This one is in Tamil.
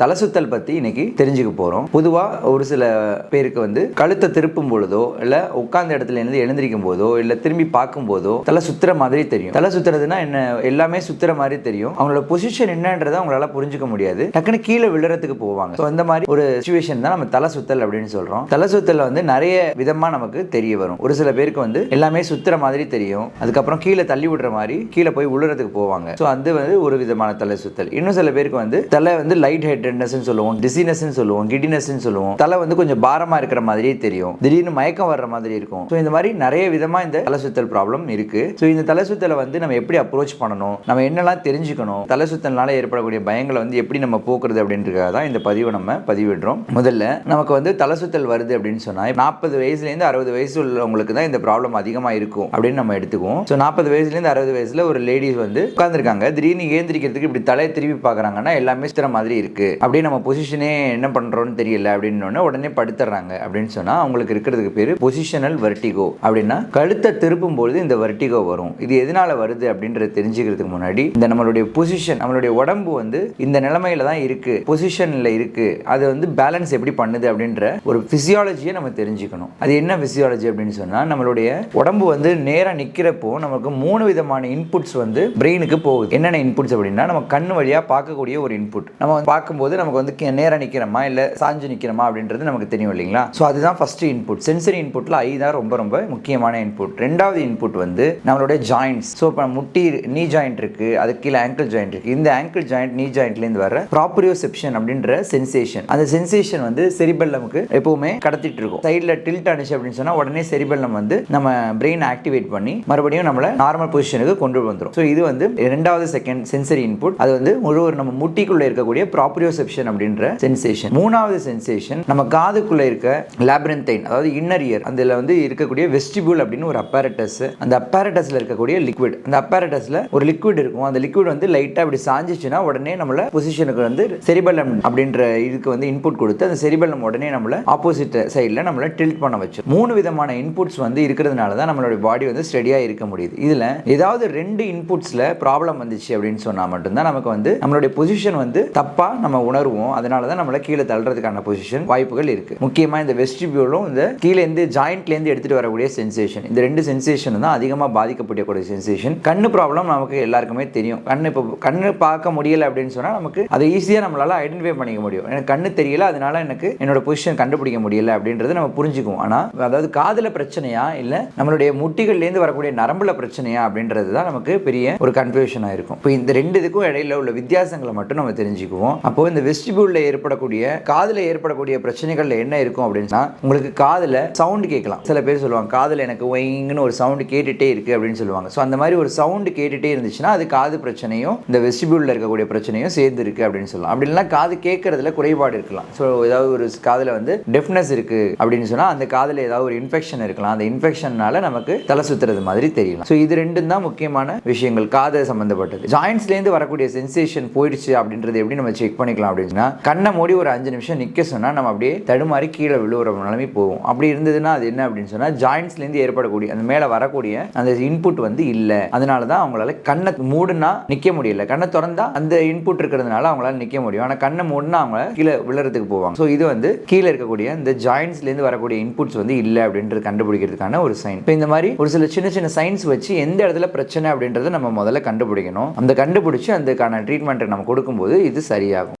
தலை சுத்தல் பற்றி இன்னைக்கு தெரிஞ்சுக்க போகிறோம் பொதுவாக ஒரு சில பேருக்கு வந்து கழுத்தை திருப்பும் பொழுதோ இல்லை உட்கார்ந்த இடத்துல இருந்து எழுந்திருக்கும் போதோ இல்லை திரும்பி பார்க்கும் போதோ தலை சுத்துற மாதிரி தெரியும். தலை சுத்துறதுன்னா என்ன? எல்லாமே சுத்துற மாதிரி தெரியும். அவங்களோட பொசிஷன் என்னன்றதை அவங்களால புரிஞ்சுக்க முடியாது. டக்குன்னு கீழே விழுறதுக்கு போவாங்க. ஸோ அந்த மாதிரி ஒரு சுச்சுவேஷன் தான் நம்ம தலை சுத்தல் அப்படின்னு சொல்கிறோம் தலை சுத்தல் வந்து நிறைய விதமாக நமக்கு தெரிய வரும். ஒரு சில பேருக்கு வந்து எல்லாமே சுத்துற மாதிரி தெரியும். அதுக்கப்புறம் கீழே தள்ளி விடுற மாதிரி கீழே போய் விழுறதுக்கு போவாங்க. ஸோ அது வந்து ஒரு விதமான தலை சுத்தல். இன்னும் சில பேருக்கு வந்து தலை வந்து லைட் ஹெட் ஹெட்டட்னஸ் சொல்லுவோம் டிசினஸ்ன்னு சொல்லுவோம் கிடினஸ்ன்னு சொல்லுவோம். தலை வந்து கொஞ்சம் பாரமாக இருக்கிற மாதிரியே தெரியும். திடீர்னு மயக்கம் வர்ற மாதிரி இருக்கும். ஸோ இந்த மாதிரி நிறைய விதமாக இந்த தலை சுத்தல் ப்ராப்ளம் இருக்குது ஸோ இந்த தலை சுத்தலை வந்து நம்ம எப்படி அப்ரோச் பண்ணணும்? நம்ம என்னெல்லாம் தெரிஞ்சுக்கணும்? தலை சுத்தல்னால ஏற்படக்கூடிய பயங்களை வந்து எப்படி நம்ம போக்குறது அப்படின்றதுக்காக தான் இந்த பதிவை நம்ம பதிவிடுறோம். முதல்ல நமக்கு வந்து தலை சுத்தல் வருது அப்படின்னு சொன்னால் நாற்பது வயசுலேருந்து அறுபது வயசு உள்ளவங்களுக்கு தான் இந்த ப்ராப்ளம் அதிகமாக இருக்கும் அப்படின்னு நம்ம எடுத்துக்குவோம். ஸோ நாற்பது வயசுலேருந்து அறுபது வயசில் ஒரு லேடிஸ் வந்து உட்காந்துருக்காங்க திடீர்னு ஏந்திரிக்கிறதுக்கு இப்படி தலையை திருப்பி பார்க்குறாங்கன்னா எல்லாமே சுத்துற மாதிரி இருக்குது அப்படியே நம்ம பொசிஷனே என்ன பண்றோம்னு தெரியல அப்படின்னு உடனே படுத்துறாங்க அப்படின்னு சொன்னா அவங்களுக்கு இருக்கிறதுக்கு பேர் பொசிஷனல் வர்டிகோ அப்படின்னா கழுத்தை திருப்பும் பொழுது இந்த வர்டிகோ வரும். இது எதனால வருது அப்படின்றத தெரிஞ்சுக்கிறதுக்கு முன்னாடி இந்த நம்மளுடைய பொசிஷன் நம்மளுடைய உடம்பு வந்து இந்த நிலைமையில தான் இருக்கு பொசிஷன்ல இருக்கு. அது வந்து பேலன்ஸ் எப்படி பண்ணுது அப்படின்ற ஒரு ஃபிசியாலஜியை நம்ம தெரிஞ்சுக்கணும். அது என்ன பிசியாலஜி அப்படின்னு சொன்னா நம்மளுடைய உடம்பு வந்து நேரா நிக்கிறப்போ நமக்கு மூணு விதமான இன்புட்ஸ் வந்து பிரெயினுக்கு போகுது. என்னென்ன இன்புட்ஸ் அப்படின்னா நம்ம கண் வழியா பார்க்கக்கூடிய ஒரு இன்புட் நம்ம பார்க்கும்போது போது நமக்கு வந்து கி- நிற்கிறோமா இல்லை சாஞ்சு நிற்கிறோமா அப்படின்றது நமக்கு தெரியும் இல்லைங்களா? ஸோ அதுதான் ஃபர்ஸ்ட் இன்புட் சென்சரி இன்புட்ல ஐ தான் ரொம்ப ரொம்ப முக்கியமான இன்புட் ரெண்டாவது இன்புட் வந்து நம்மளுடைய ஜாயிண்ட்ஸ் ஸோ இப்போ முட்டி நீ ஜாயிண்ட் இருக்கு அதுக்கு கீழே ஆங்கிள் ஜாயிண்ட் இருக்கு. இந்த ஆங்கிள் ஜாயிண்ட் நீ ஜாயிண்ட்லேருந்து வர ப்ராப்ரியோசெப்ஷன் அப்படின்ற சென்சேஷன் அந்த சென்சேஷன் வந்து செரிபெல்லமுக்கு எப்பவுமே கடத்திட்டு இருக்கும். சைடில் டில்ட் ஆனிச்சு அப்படின்னு சொன்னால் உடனே செரிபெல்லம் வந்து நம்ம பிரெயின் ஆக்டிவேட் பண்ணி மறுபடியும் நம்மளை நார்மல் பொசிஷனுக்கு கொண்டு வந்துடும் ஸோ இது வந்து ரெண்டாவது செகண்ட் சென்சரி இன்புட் அது வந்து ஒரு ஒரு நம்ம முட்டிக்குள்ளே இருக்கக்கூடிய ப்ராப்ரியோசெப்ஷன் அப்படின்ற சென்சேஷன் மூணாவது சென்சேஷன் நம்ம காதுக்குள்ள இருக்க லேப்ரன்தைன் அதாவது இன்னர் இயர் அதில் வந்து இருக்கக்கூடிய வெஸ்டிபியூல் அப்படின்னு ஒரு அப்பேரட்டஸ் அந்த அப்பேரட்டஸ்ல இருக்கக்கூடிய லிக்விட் அந்த அப்பேரட்டஸ்ல ஒரு லிக்விட் இருக்கும். அந்த லிக்விட் வந்து லைட்டாக அப்படி சாஞ்சிச்சுன்னா உடனே நம்மள பொசிஷனுக்கு வந்து செரிபலம் அப்படின்ற இதுக்கு வந்து இன்புட் கொடுத்து அந்த செரிபலம் உடனே நம்மள ஆப்போசிட் சைடில் நம்மள டில்ட் பண்ண வச்சு மூணு விதமான இன்புட்ஸ் வந்து இருக்கிறதுனால தான் நம்மளுடைய பாடி வந்து ஸ்டெடியாக இருக்க முடியுது. இதில் ஏதாவது ரெண்டு இன்புட்ஸில் ப்ராப்ளம் வந்துச்சு அப்படின்னு சொன்னால் மட்டும்தான் நமக்கு வந்து நம்மளுடைய பொசிஷன் வந்து தப்பாக நம்ம உணர்வோம். அதனால தான் நம்மளை கீழே தள்ளுறதுக்கான பொசிஷன் வாய்ப்புகள் இருக்குது முக்கியமாக இந்த வெஸ்டிபியூலும் இந்த கீழேருந்து ஜாயிண்ட்லேருந்து எடுத்துகிட்டு வரக்கூடிய சென்சேஷன் இந்த ரெண்டு சென்சேஷன் தான் அதிகமாக பாதிக்கப்படக்கூடிய சென்சேஷன் கண்ணு ப்ராப்ளம் நமக்கு எல்லாருக்குமே தெரியும். கண்ணு இப்போ கண்ணு பார்க்க முடியலை அப்படின்னு சொன்னால் நமக்கு அதை ஈஸியாக நம்மளால் ஐடென்டிஃபை பண்ணிக்க முடியும். எனக்கு கண்ணு தெரியல அதனால எனக்கு என்னோட பொசிஷன் கண்டுபிடிக்க முடியல அப்படின்றத நம்ம புரிஞ்சுக்குவோம். ஆனால் அதாவது காதில் பிரச்சனையா இல்லை நம்மளுடைய முட்டிகள்லேருந்து வரக்கூடிய நரம்புல பிரச்சனையா அப்படின்றது தான் நமக்கு பெரிய ஒரு கன்ஃபியூஷனாக இருக்கும். இப்போ இந்த ரெண்டு இதுக்கும் இடையில உள்ள வித்தியாசங்களை மட்டும் நம்ம தெரிஞ்சுக்குவோம். அப்போ இந்த இந்த வெஸ்டிபியூலில் ஏற்படக்கூடிய காதில் ஏற்படக்கூடிய பிரச்சனைகளில் என்ன இருக்கும் அப்படின்னா உங்களுக்கு காதில் சவுண்டு கேட்கலாம். சில பேர் சொல்லுவாங்க காதில் எனக்கு ஒயிங்னு ஒரு சவுண்டு கேட்டுகிட்டே இருக்குது அப்படின்னு சொல்லுவாங்க. ஸோ அந்த மாதிரி ஒரு சவுண்டு கேட்டுகிட்டே இருந்துச்சுன்னா அது காது பிரச்சனையும் இந்த வெஸ்டிபியூலில் இருக்கக்கூடிய பிரச்சனையும் சேர்ந்து இருக்குது அப்படின்னு சொல்லலாம். அப்படி இல்லைன்னா காது கேட்கறதுல குறைபாடு இருக்கலாம். ஸோ ஏதாவது ஒரு காதில் வந்து டெஃப்னஸ் இருக்குது அப்படின்னு சொன்னால் அந்த காதில் ஏதாவது ஒரு இன்ஃபெக்ஷன் இருக்கலாம். அந்த இன்ஃபெக்ஷன்னால நமக்கு தலை சுற்றுறது மாதிரி தெரியலாம். ஸோ இது ரெண்டும் தான் முக்கியமான விஷயங்கள் காதை சம்மந்தப்பட்டது ஜாயின்ஸ்லேருந்து வரக்கூடிய சென்சேஷன் போயிடுச்சு அப்படின்றது எப்படி நம்ம செக் பண்ணிக்கலாம்? அப்படின்னா கண்ணை மூடி ஒரு அஞ்சு நிமிஷம் நிற்க சொன்னால் நம்ம அப்படியே தடுமாறி கீழே விழுவுற நிலைமை போகும் அப்படி இருந்ததுன்னா அது என்ன அப்படின்னு சொன்னால் ஜாயின்ஸ்லேருந்து ஏற்படக்கூடிய அந்த மேலே வரக்கூடிய அந்த இன்புட் வந்து இல்லை. அதனால தான் அவங்களால கண்ணை மூடுனா நிற்க முடியல. கண்ணை திறந்தா அந்த இன்புட் இருக்கிறதுனால அவங்களால நிற்க முடியும். ஆனால் கண்ணை மூடுனா அவங்க கீழே விழுறதுக்கு போவாங்க. ஸோ இது வந்து கீழே இருக்கக்கூடிய இந்த ஜாயின்ஸ்லேருந்து வரக்கூடிய இன்புட்ஸ் வந்து இல்லை அப்படின்றது கண்டுபிடிக்கிறதுக்கான ஒரு சைன் இப்போ இந்த மாதிரி ஒரு சில சின்ன சின்ன சைன்ஸ் வச்சு எந்த இடத்துல பிரச்சனை அப்படின்றத நம்ம முதல்ல கண்டுபிடிக்கணும். அந்த கண்டுபிடிச்சு அதுக்கான ட்ரீட்மெண்ட்டை நம்ம கொடுக்கும்போது இது சரியாகும்.